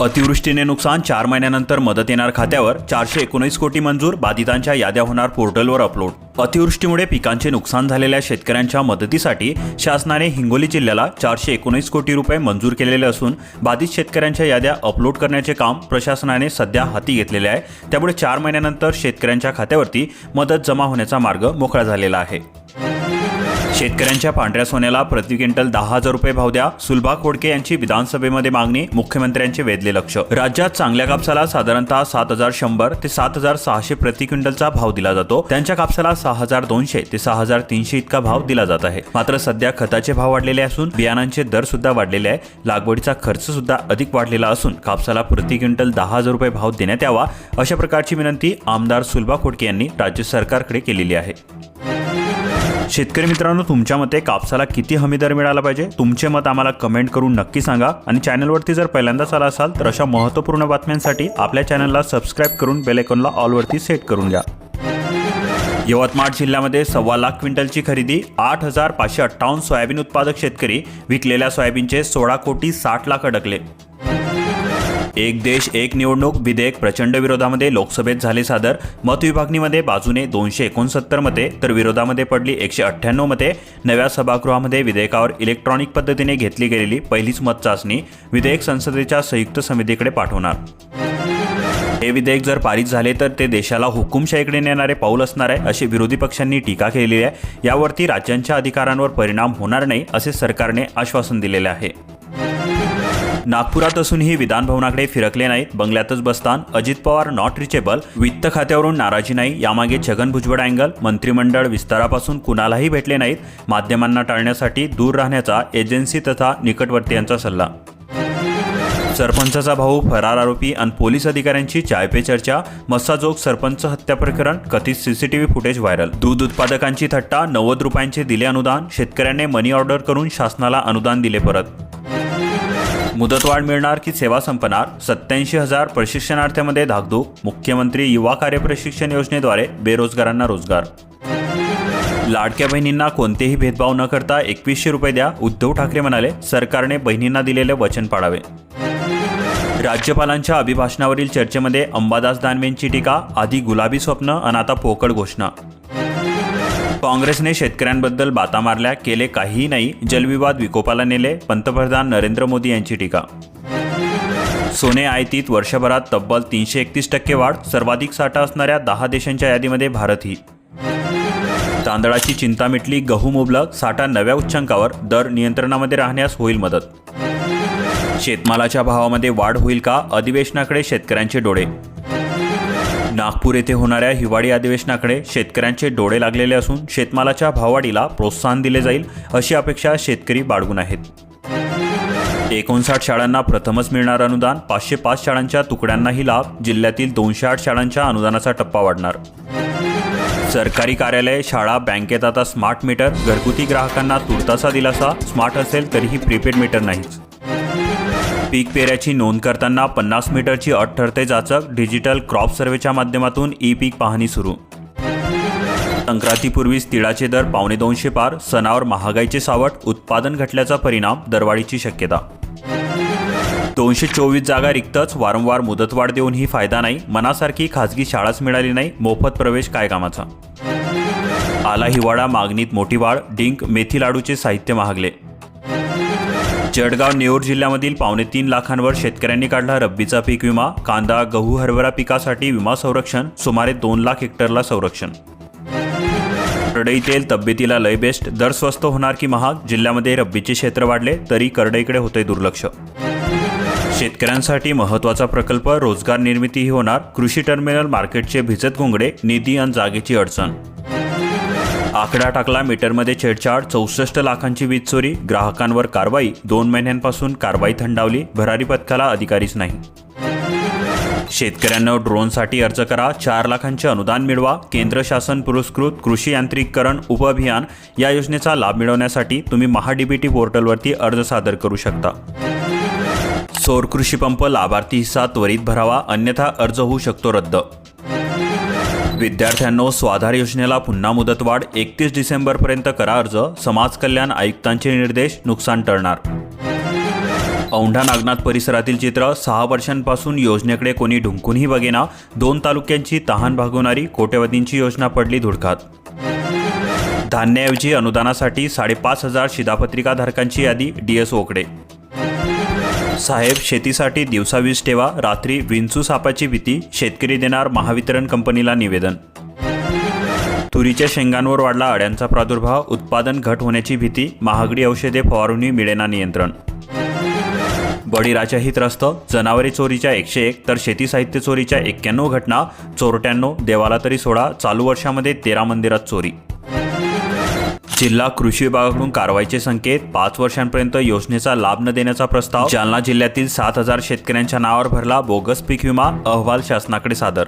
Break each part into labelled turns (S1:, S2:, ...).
S1: अतिवृष्टीने नुकसान चार महिन्यानंतर मदत येणार खात्यावर चारशे एकोणीस कोटी मंजूर. बाधितांच्या याद्या होणार पोर्टलवर अपलोड. अतिवृष्टीमुळे पिकांचे नुकसान झालेल्या शेतकऱ्यांच्या मदतीसाठी शासनाने हिंगोली जिल्ह्याला चारशे एकोणीस कोटी रुपये मंजूर केलेले असून बाधित शेतकऱ्यांच्या याद्या अपलोड करण्याचे काम प्रशासनाने सध्या हाती घेतलेले आहे. त्यामुळे चार महिन्यानंतर शेतकऱ्यांच्या खात्यावरती मदत जमा होण्याचा मार्ग मोकळा झालेला आहे. शेतकऱ्यांच्या पांढऱ्या सोन्याला प्रति क्विंटल दहा हजार रुपये भाव द्या. सुलभा खोडके यांची विधानसभेमध्ये मागणी मुख्यमंत्र्यांचे वेधले लक्ष. राज्यात चांगल्या कापसाला साधारणतः सात हजार शंभर ते सात हजार सहाशे प्रति क्विंटलचा भाव दिला जातो. त्यांच्या कापसाला सहा हजार दोनशे ते सहा हजार तीनशे इतका भाव दिला जात आहे. मात्र सध्या खताचे भाव वाढलेले असून बियाणांचे दर सुद्धा वाढलेले आहे. लागवडीचा खर्च सुद्धा अधिक वाढलेला असून कापसाला प्रति क्विंटल दहा हजार रुपये भाव देण्यात यावा अशा प्रकारची विनंती आमदार सुलभा खोडके यांनी राज्य सरकारकडे केलेली आहे. शेतकरी मित्रांनो तुमच्या मते कापसाला किती हमी दर मिळाला पाहिजे? तुमचे मत आम्हाला कमेंट करून नक्की सांगा. आणि चॅनलवरती जर पहिल्यांदाच आला असाल तर अशा महत्त्वपूर्ण बातम्यांसाठी आपल्या चॅनलला सबस्क्राईब करून बेलेकॉनला ऑलवरती सेट करून घ्या. यवतमाळ जिल्ह्यामध्ये सव्वा लाख क्विंटलची खरेदी आठ हजार पाचशे अठ्ठावन्न सोयाबीन उत्पादक शेतकरी विकलेल्या सोयाबीनचे सोळा कोटी साठ लाख अडकले. एक देश एक निवडणूक विधेयक प्रचंड विरोधामध्ये लोकसभेत झाले सादर. मतविभागणीमध्ये बाजूने दोनशे एकोणसत्तर मते तर विरोधामध्ये पडली एकशे अठ्ठ्याण्णव मते. नव्या सभागृहामध्ये विधेयकावर इलेक्ट्रॉनिक पद्धतीने घेतली गेलेली पहिलीच मत चाचणी विधेयक संसदेच्या संयुक्त समितीकडे पाठवणार. हे विधेयक जर पारित झाले तर ते देशाला हुकुमशाहीकडे नेणारे पाऊल असणार आहे अशी विरोधी पक्षांनी टीका केलेली आहे. यावरती राज्यांच्या अधिकारांवर परिणाम होणार नाही असे सरकारने आश्वासन दिलेले आहे. नागपुरात असूनही विधानभवनाकडे फिरकले नाहीत. बंगल्यातच बसतान. अजित पवार नॉट रिचेबल वित्त खात्यावरून नाराजी नाही. यामागे छगन भुजबळ अँगल मंत्रिमंडळ विस्तारापासून कुणालाही भेटले नाहीत. माध्यमांना टाळण्यासाठी दूर राहण्याचा एजन्सी तथा निकटवर्तीयांचा सल्ला. सरपंचाचा भाऊ फरार आरोपी आणि पोलीस अधिकाऱ्यांची चाय पे चर्चा मस्साजोग सरपंच हत्या प्रकरण. कथित सीसीटीव्ही फुटेज व्हायरल दूध उत्पादकांची थट्टा. नव्वद रुपयांचे दिले अनुदान. शेतकऱ्यांनी मनी ऑर्डर करून शासनाला अनुदान दिले परत. मुदतवाढ मिळणार की सेवा संपणार? सत्याऐंशी हजार प्रशिक्षणार्थ्यामध्ये धाकधूक. मुख्यमंत्री युवा कार्य प्रशिक्षण योजनेद्वारे बेरोजगारांना रोजगार. लाडक्या बहिणींना कोणतेही भेदभाव न करता एकवीसशे रुपये द्या उद्धव ठाकरे म्हणाले सरकारने बहिणींना दिलेले वचन पाळावे. राज्यपालांच्या अभिभाषणावरील चर्चेमध्ये अंबादास दानवेंची टीका आधी गुलाबी स्वप्न आणि आता पोकळ घोषणा. काँग्रेसने शेतकऱ्यांबद्दल बाता मारल्या केले काहीही नाही जलविवाद विकोपाला नेले पंतप्रधान नरेंद्र मोदी यांची टीका. सोने आयतीत वर्षभरात तब्बल तीनशे एकतीस टक्के वाढ सर्वाधिक साठा असणाऱ्या दहा देशांच्या यादीमध्ये भारतही. तांदळाची चिंता मिटली गहू मुबलक साठा नव्या उच्चांकावर दर नियंत्रणामध्ये राहण्यास होईल मदत. शेतमालाच्या भावामध्ये वाढ होईल का? अधिवेशनाकडे शेतकऱ्यांचे डोळे नागपूर येथे होणाऱ्या हिवाळी अधिवेशनाकडे शेतकऱ्यांचे डोळे लागलेले असून शेतमालाच्या भाववाढीला प्रोत्साहन दिले जाईल अशी अपेक्षा शेतकरी बाळगून आहेत. एकोणसाठ शाळांना प्रथमच मिळणार अनुदान पाचशे पाच शाळांच्या तुकड्यांनाही लाभ जिल्ह्यातील दोनशे आठ शाळांच्या अनुदानाचा टप्पा वाढणार. सरकारी कार्यालय शाळा बँकेत आता स्मार्ट मीटर घरगुती ग्राहकांना तुर्तासा दिलासा स्मार्ट असेल तरीही प्रीपेड मीटर नाहीच. पीक पेऱ्याची नोंद करताना पन्नास मीटरची अट ठरते जाचक डिजिटल क्रॉप सर्वेच्या माध्यमातून ई पीक पाहणी सुरू. संक्रांतीपूर्वीच तिळाचे दर पावणे दोनशे पार सणावर महागाईचे सावट उत्पादन घटल्याचा परिणाम दरवाढीची शक्यता. दोनशे चोवीस जागा रिक्तच वारंवार मुदतवाढ देऊनही फायदा नाही मनासारखी खाजगी शाळाच मिळाली नाही मोफत प्रवेश काय कामाचा? आला हिवाळा मागणीत मोठी वाढ डिंक मेथी लाडूचे साहित्य महागले. जळगाव नेऊर जिल्ह्यामधील पावणे तीन लाखांवर शेतकऱ्यांनी काढला रब्बीचा पीक विमा. कांदा गहू हरभरा पिकासाठी विमा संरक्षण सुमारे दोन लाख हेक्टरला संरक्षण. करडई तेल तब्येतीला लय बेस्ट. दर स्वस्त होणार की महाग? जिल्ह्यामध्ये रब्बीचे क्षेत्र वाढले तरी करडईकडे होते दुर्लक्ष. शेतकऱ्यांसाठी महत्त्वाचा प्रकल्प रोजगार निर्मितीही होणार. कृषी टर्मिनल मार्केटचे भिजत घोंगडे निधी आणि जागेची अडचण. आकडा टाकला मीटरमध्ये छेडछाड चौसष्ट लाखांची वीज चोरी ग्राहकांवर कारवाई दोन महिन्यांपासून कारवाई थंडावली भरारी पथकाला अधिकारीच नाही. शेतकऱ्यांना ड्रोनसाठी अर्ज करा चार लाखांचे अनुदान मिळवा केंद्र शासन पुरस्कृत कृषी यांत्रिकीकरण उपअभियान या योजनेचा लाभ मिळवण्यासाठी तुम्ही महाडीबीटी पोर्टलवरती अर्ज सादर करू शकता. सौर कृषी पंप लाभार्थी हिस्सा त्वरित भरावा अन्यथा अर्ज होऊ शकतो रद्द. विद्यार्थ्यांनो स्वाधार योजनेला पुन्हा मुदतवाढ एकतीस डिसेंबरपर्यंत करा अर्ज समाज कल्याण आयुक्तांचे निर्देश नुकसान टळणार. औंढा नागनाथ परिसरातील चित्र सहा वर्षांपासून योजनेकडे कोणी ढुंकूनही बघेना दोन तालुक्यांची तहान भागवणारी कोट्यवधींची योजना पडली धुडकात. धान्याऐवजी अनुदानासाठी साडेपाच हजार शिधापत्रिकाधारकांची यादी डी एस ओकडे साहेब शेतीसाठी दिवसा वीज ठेवा रात्री विंचू सापाची भीती शेतकरी देणार महावितरण कंपनीला निवेदन. तुरीच्या शेंगांवर वाढला अड्यांचा प्रादुर्भाव उत्पादन घट होण्याची भीती महागडी औषधे फवारणी मिळेना नियंत्रण. बळीराजाही त्रस्त जनावरे चोरीच्या एकशे एक तर शेती साहित्य चोरीच्या एक्क्याण्णव घटना चोरट्याण्णव देवाला तरी सोडा चालू वर्षामध्ये तेरा मंदिरात चोरी. जिल्हा कृषी विभागाकडून कारवाईचे संकेत पाच वर्षांपर्यंत योजनेचा लाभ न देण्याचा प्रस्ताव जालना जिल्ह्यातील सात हजार शेतकऱ्यांच्या नावावर भरला बोगस पीक विमा अहवाल शासनाकडे सादर.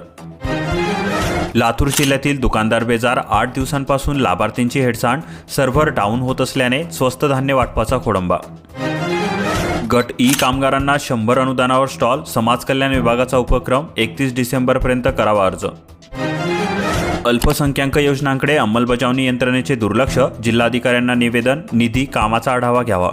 S1: लातूर जिल्ह्यातील दुकानदार बेजार आठ दिवसांपासून लाभार्थींची हेडसाण सर्व्हर डाऊन होत असल्याने स्वस्त धान्य वाटपाचा खोडंबा. गट ई कामगारांना शंभर अनुदानावर स्टॉल समाज कल्याण विभागाचा उपक्रम एकतीस डिसेंबरपर्यंत करावा अर्ज. अल्पसंख्याक योजनांकडे अंमलबजावणी यंत्रणेचे दुर्लक्ष जिल्हाधिकाऱ्यांना निवेदन निधी कामाचा आढावा घ्यावा.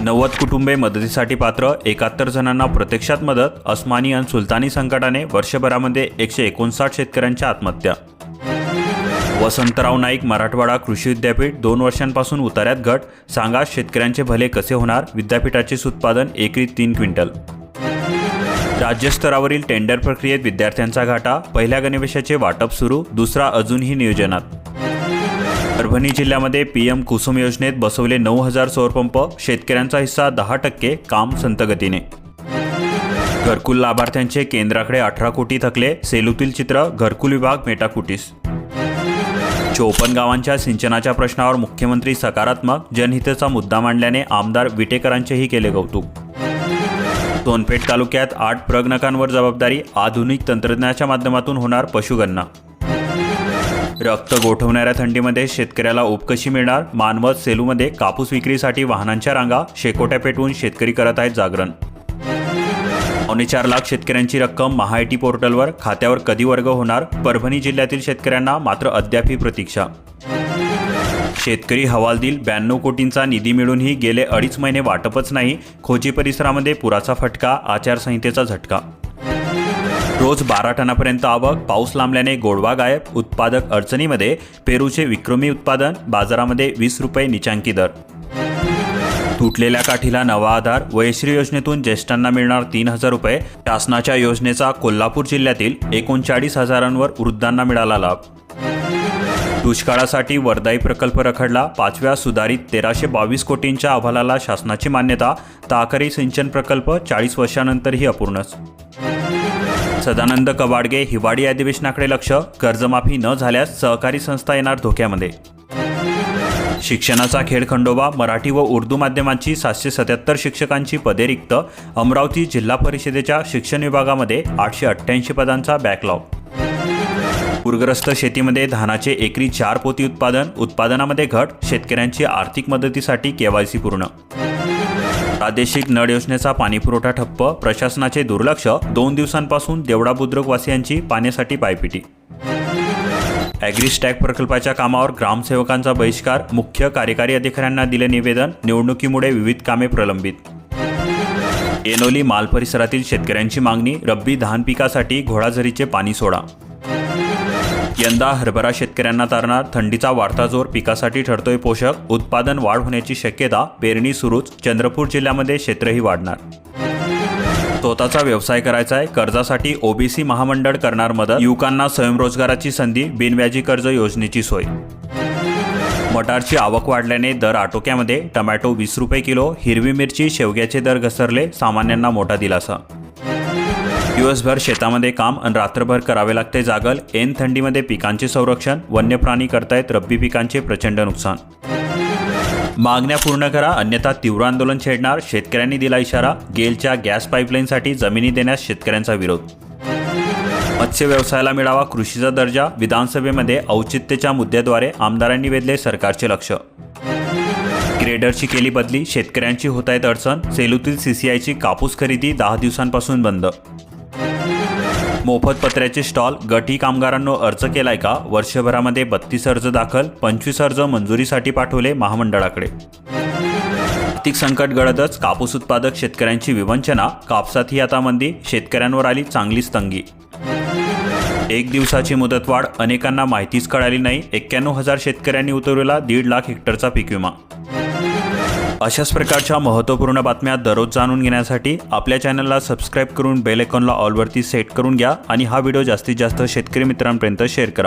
S1: नव्वद कुटुंबे मदतीसाठी पात्र एकाहत्तर जणांना प्रत्यक्षात मदत अस्मानी आणि सुलतानी संकटाने वर्षभरामध्ये एकशे एकोणसाठ शेतकऱ्यांच्या आत्महत्या. वसंतराव नाईक मराठवाडा कृषी विद्यापीठ दोन वर्षांपासून उतार्यात घट सांगा शेतकऱ्यांचे भले कसे होणार विद्यापीठाचे उत्पादन एकरी तीन क्विंटल. राज्यस्तरावरील टेंडर प्रक्रियेत विद्यार्थ्यांचा घाटा पहिल्या गणवेशाचे वाटप सुरू दुसरा अजूनही नियोजनात. परभणी जिल्ह्यामध्ये पीएम कुसुम योजनेत बसवले नऊ हजार सौरपंप शेतकऱ्यांचा हिस्सा दहा टक्के काम संतगतीने घरकुल लाभार्थ्यांचे केंद्राकडे अठरा कोटी थकले सेलूतील चित्र घरकुल विभाग मेटाकुटीस. चोपन्न गावांच्या सिंचनाच्या प्रश्नावर मुख्यमंत्री सकारात्मक जनहितेचा मुद्दा मांडल्याने आमदार विटेकरांचेही केले कौतुक. सोनपेठ तालुक्यात आठ प्रगणकांवर जबाबदारी आधुनिक तंत्रज्ञानाच्या माध्यमातून होणार पशुगणना. रक्त गोठवणाऱ्या थंडीमध्ये शेतकऱ्याला उपकशी मिळणार? मानवत सेलूमध्ये कापूस विक्रीसाठी वाहनांच्या रांगा शेकोट्या पेटवून शेतकरी करत आहेत जागरण. पावणे चार लाख शेतकऱ्यांची रक्कम महाआयटी पोर्टलवर खात्यावर कधी वर्ग होणार? परभणी जिल्ह्यातील शेतकऱ्यांना मात्र अद्याप ही प्रतीक्षा. शेतकरी हवालदिल ब्याण्णव कोटींचा निधी मिळूनही गेले अडीच महिने वाटपच नाही. खोची परिसरामध्ये पुराचा फटका आचारसंहितेचा झटका. रोज बारा टनापर्यंत आवक पाऊस लांबल्याने गोडवा गायब. उत्पादक अडचणीमध्ये पेरूचे विक्रमी उत्पादन बाजारामध्ये वीस रुपये निचांकी दर. तुटलेल्या काठीला नवा आधार वयश्री योजनेतून ज्येष्ठांना मिळणार तीन हजार रुपये. शासनाच्या योजनेचा कोल्हापूर जिल्ह्यातील एकोणचाळीस हजारांवर वृद्धांना मिळाला लाभ. दुष्काळासाठी वरदाई प्रकल्प रखडला. पाचव्या सुधारित तेराशे बावीस कोटींच्या अहवालाला शासनाची मान्यता. ताकरी सिंचन प्रकल्प चाळीस वर्षानंतरही अपूर्णच. सदानंद कबाडगे हिवाळी अधिवेशनाकडे लक्ष. कर्जमाफी न झाल्यास सहकारी संस्था येणार धोक्यामध्ये. शिक्षणाचा खेळ खंडोबा मराठी व उर्दू माध्यमांची सातशे सत्याहत्तर शिक्षकांची पदे रिक्त. अमरावती जिल्हा परिषदेच्या शिक्षण विभागामध्ये आठशे अठ्ठ्याऐंशी पदांचा बॅकलॉग पूरग्रस्त शेतीमध्ये धानाचे एकरी चार पोती उत्पादन उत्पादनामध्ये घट शेतकऱ्यांची आर्थिक मदतीसाठी केवायसी पूर्ण. प्रादेशिक नळ योजनेचा पाणीपुरवठा ठप्प प्रशासनाचे दुर्लक्ष दोन दिवसांपासून देवडा बुद्रुकवासियांची पाण्यासाठी पायपिटी. ॲग्रीस्टॅक प्रकल्पाच्या कामावर ग्रामसेवकांचा बहिष्कार मुख्य कार्यकारी अधिकाऱ्यांना दिले निवेदन निवडणुकीमुळे विविध कामे प्रलंबित. एनोली माल परिसरातील शेतकऱ्यांची मागणी रब्बी धान पिकासाठी घोडाझरीचे पाणी सोडा. यंदा हरभरा शेतकऱ्यांना तारणार थंडीचा वाढता जोर पिकासाठी ठरतोय पोषक. उत्पादन वाढ होण्याची शक्यता पेरणी सुरूच. चंद्रपूर जिल्ह्यामध्ये क्षेत्रही वाढणार. स्वतःचा व्यवसाय करायचा आहे कर्जासाठी ओबीसी महामंडळ करणार मदत. युवकांना स्वयंरोजगाराची संधी बिनव्याजी कर्ज योजनेची सोय. मटारची आवक वाढल्याने दर आटोक्यामध्ये टमॅटो वीस रुपये किलो हिरवी मिरची शेवग्याचे दर घसरले सामान्यांना मोठा दिलासा. दिवसभर शेतामध्ये काम आणि रात्रभर करावे लागते जागल. ऐन थंडीमध्ये पिकांचे संरक्षण वन्य प्राणी करतायत रब्बी पिकांचे प्रचंड नुकसान. मागण्या पूर्ण करा अन्यथा तीव्र आंदोलन छेडणार शेतकऱ्यांनी दिला इशारा गेलच्या गॅस पाईपलाईनसाठी जमिनी देण्यास शेतकऱ्यांचा विरोध. मत्स्य व्यवसायाला मिळावा कृषीचा दर्जा विधानसभेमध्ये औचित्यच्या मुद्द्याद्वारे आमदारांनी वेधले सरकारचे लक्ष. ग्रेडरची केली बदली शेतकऱ्यांची होत आहेत अडचण सेलूतील सीसीआयची कापूस खरेदी दहा दिवसांपासून बंद. मोफत पत्र्याचे स्टॉल गटी कामगारांनो अर्ज केलाय का? वर्षभरामध्ये बत्तीस अर्ज दाखल पंचवीस अर्ज मंजुरीसाठी पाठवले महामंडळाकडे. आर्थिक संकट गळतच कापूस उत्पादक शेतकऱ्यांची विवंचना कापसातही आता मंदी शेतकऱ्यांवर आली चांगलीच तंगी. एक दिवसाची मुदतवाढ अनेकांना माहितीच कळाली नाही एक्क्याण्णव हजार शेतकऱ्यांनी उतरवला दीड लाख हेक्टरचा पीक विमा. अशाच प्रकारच्या महत्त्वपूर्ण बातम्या दररोज जाणून घेण्यासाठी आपल्या चॅनलला सबस्क्राईब करून बेल आयकॉनला ऑलवरती सेट करून घ्या आणि हा व्हिडिओ जास्तीत जास्त शेतकरी मित्रांपर्यंत शेअर करा.